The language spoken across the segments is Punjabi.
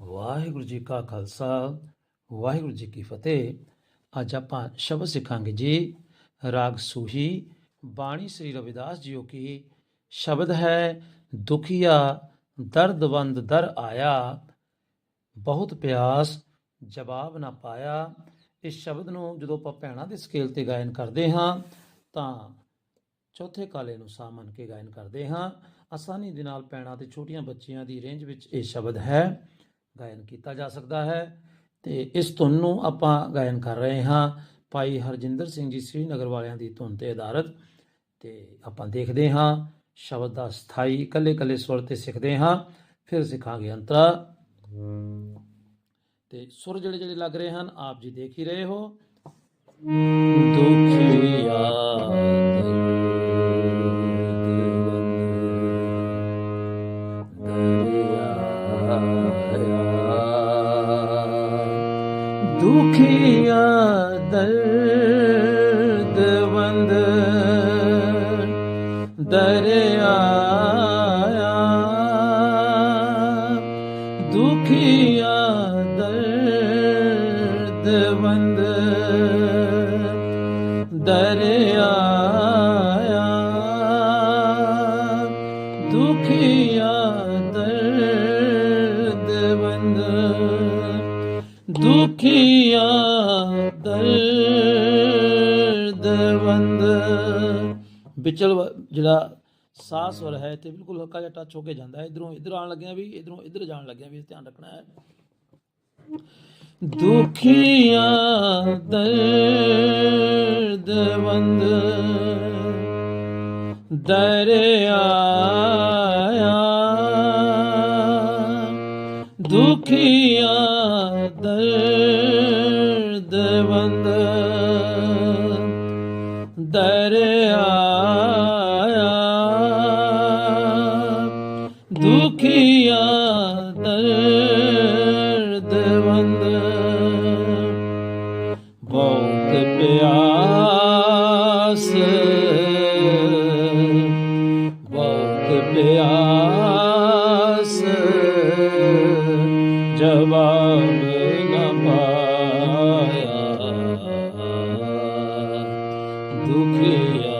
ਵਾਹਿਗੁਰੂ ਜੀ ਕਾ ਖਾਲਸਾ, ਵਾਹਿਗੁਰੂ ਜੀ ਕੀ ਫਤਿਹ। ਅੱਜ ਆਪਾਂ ਸ਼ਬਦ ਸਿੱਖਾਂਗੇ ਜੀ, ਰਾਗ ਸੂਹੀ, ਬਾਣੀ ਸ੍ਰੀ ਰਵਿਦਾਸ ਜੀਓ ਕੀ ਸ਼ਬਦ ਹੈ, ਦੁਖੀਆ ਦਰਦਵੰਦ ਦਰ ਆਇਆ, ਬਹੁਤ ਪਿਆਸ, ਜਵਾਬ ਨਾ ਪਾਇਆ। ਇਸ ਸ਼ਬਦ ਨੂੰ ਜਦੋਂ ਆਪਾਂ ਭੈਣਾਂ ਦੇ ਸਕੇਲ ਤੇ ਗਾਇਨ ਕਰਦੇ ਹਾਂ, ਤਾਂ ਚੌਥੇ ਕਾਲੇ ਨੂੰ ਸਾ ਮੰਨ ਕੇ ਗਾਇਨ ਕਰਦੇ ਹਾਂ। ਆਸਾਨੀ ਦੇ ਨਾਲ ਪੈਣਾ ਤੇ ਛੋਟੀਆਂ ਬੱਚੀਆਂ ਦੀ ਰੇਂਜ ਵਿੱਚ ਇਹ ਸ਼ਬਦ ਹੈ। ਗਾਇਨ ਕੀਤਾ ਜਾ ਸਕਦਾ ਹੈ ਤੇ ਇਸ ਧੁਨ ਨੂੰ ਆਪਾਂ ਗਾਇਨ ਕਰ ਰਹੇ ਹਾਂ ਭਾਈ ਹਰਜਿੰਦਰ ਸਿੰਘ ਜੀ ਸ੍ਰੀਨਗਰ ਵਾਲਿਆਂ ਦੀ ਧੁਨ ਤੇ ਆਧਾਰਿਤ ਤੇ ਆਪਾਂ ਦੇਖਦੇ ਹਾਂ, ਸ਼ਬਦ ਦਾ ਸਥਾਈ ਇਕੱਲੇ ਇਕੱਲੇ ਸੁਰ ਤੇ ਸਿੱਖਦੇ ਹਾਂ, ਫਿਰ ਸਿੱਖਾਂਗੇ ਅੰਤਰਾ। ਤੇ ਸੁਰ ਜਿਹੜੇ ਜਿਹੜੇ ਲੱਗ ਰਹੇ ਹਨ, ਆਪ ਜੀ ਦੇਖ ਹੀ ਰਹੇ ਹੋ। ਦੁਖੀਆ ਦੁਖੀਆ ਦਰਦਵੰਦ ਦਰਿਆਇਆ ਵਿਚਲ ਜਿਹੜਾ ਸਾਹ ਸਵਰ ਹੈ ਤੇ ਬਿਲਕੁਲ ਹਲਕਾ ਜਿਹਾ ਟੱਚ ਹੋ ਕੇ ਜਾਂਦਾ ਹੈ। ਇਧਰੋਂ ਇਧਰ ਆਉਣ ਲੱਗਿਆ ਵੀ, ਇਧਰੋਂ ਇਧਰ ਜਾਣ ਲੱਗਿਆ ਵੀ ਧਿਆਨ ਰੱਖਣਾ ਹੈ। ਦੁਖੀਆ ਦਰਦਵੰਦ ਦਰਿਆਇਆ ਦੁਖੀਆ ਦਰਦਵੰਦ ਦਰਿਆਇਆ ਦੁਖੀਆ ਦਰਦਵੰਦ ਬਹੁਤ ਪਿਆਸ। ਬਹੁਤ ਪਿਆਸ। ਜਵਾਬ ਨ ਪਾਇਆ। ਦੁਖੀਆ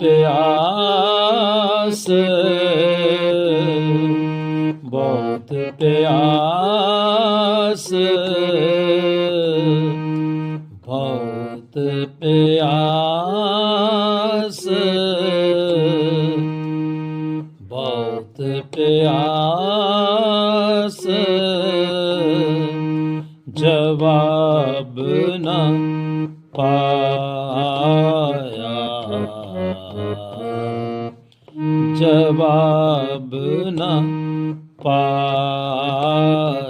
ਪਿਆਸ ਬਹੁਤ ਪਿਆਸ। ਬਹੁਤ ਪਿਆਸ। ਬਹੁਤ ਪਿਆਸ। ਜਵਾਬ ਨਾ ਪਾ ਜਵਾਬ ਨਾ ਪਾਇਆ।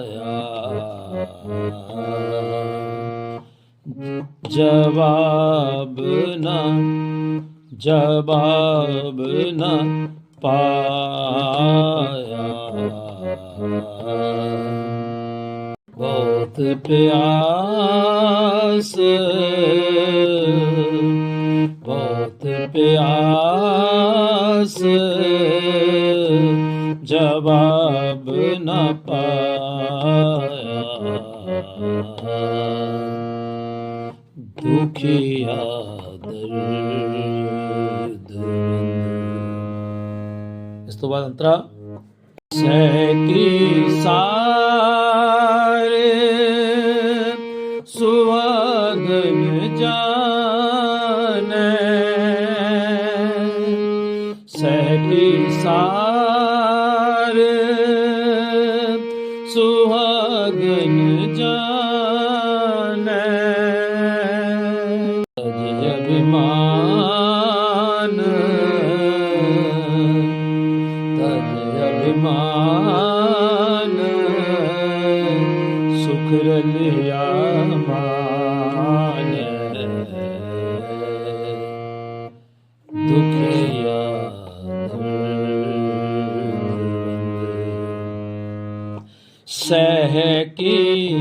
ਜਵਾਬ ਨਾ ਜਵਾਬ ਨਾ ਪਾਇਆ। ਬਹੁਤ ਪਿਆਸ। ਪਿਆਸ ਜਵਾਬ ਨਾ ਪਾਇਆ। ਦੁਖੀਆ ਦਰਦ ਇਸ ਤੋਂ ਬਾਅਦ ਅੰਤਰਾ ਸੈਕੀ ਸਾ ਸਹਿ ਸਾਰ ਸੁਹਾਗਨ ਜਾਣੈ। ਅਜ ਅਭਿਮਾਨ ਤਜ ਅਭਿਮਾਨ ਸੁਖ ਰਲਿਆ ਮਾਨੈ। ਹੈ ਕਿ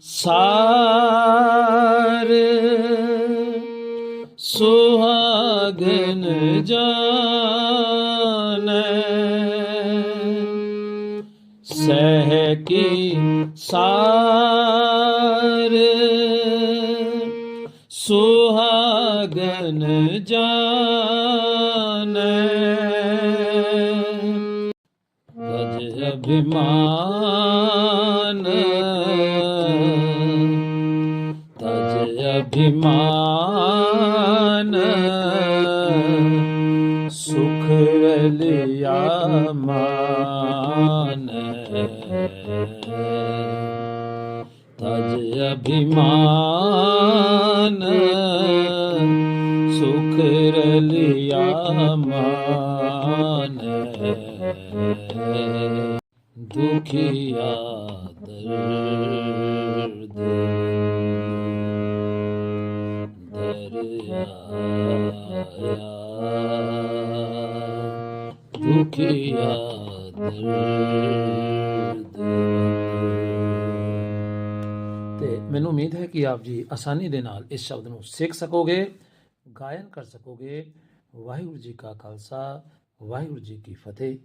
ਸਾਰ ਸੁਹਾਗਨ ਜਾਣੈ। ਸਹਿ ਕੀ ਸਾਰ ਸੁਹਾਗਨ ਜਾਣੈ। ਅਭਿਮਾਨ। ਤਜ ਅਭਿਮਾਨ। ਸੁਖ ਰਲਿਆ ਮਾਨ। ਤਜ ਅਭਿਮਾਨ। ਸੁਖ ਰਲਿਆ ਮਾਨ। ਦੁਖੀਆ ਦਰਦ ਦਰਿਆ ਦੁਖੀਆ ਦਰਦ ਤੇ ਮੈਨੂੰ ਉਮੀਦ ਹੈ ਕਿ ਆਪ ਜੀ ਆਸਾਨੀ ਦੇ ਨਾਲ ਇਸ ਸ਼ਬਦ ਨੂੰ ਸਿੱਖ ਸਕੋਗੇ, ਗਾਇਨ ਕਰ ਸਕੋਗੇ। ਵਾਹਿਗੁਰੂ ਜੀ ਕਾ ਖਾਲਸਾ, ਵਾਹਿਗੁਰੂ ਜੀ ਕੀ ਫਤਿਹ।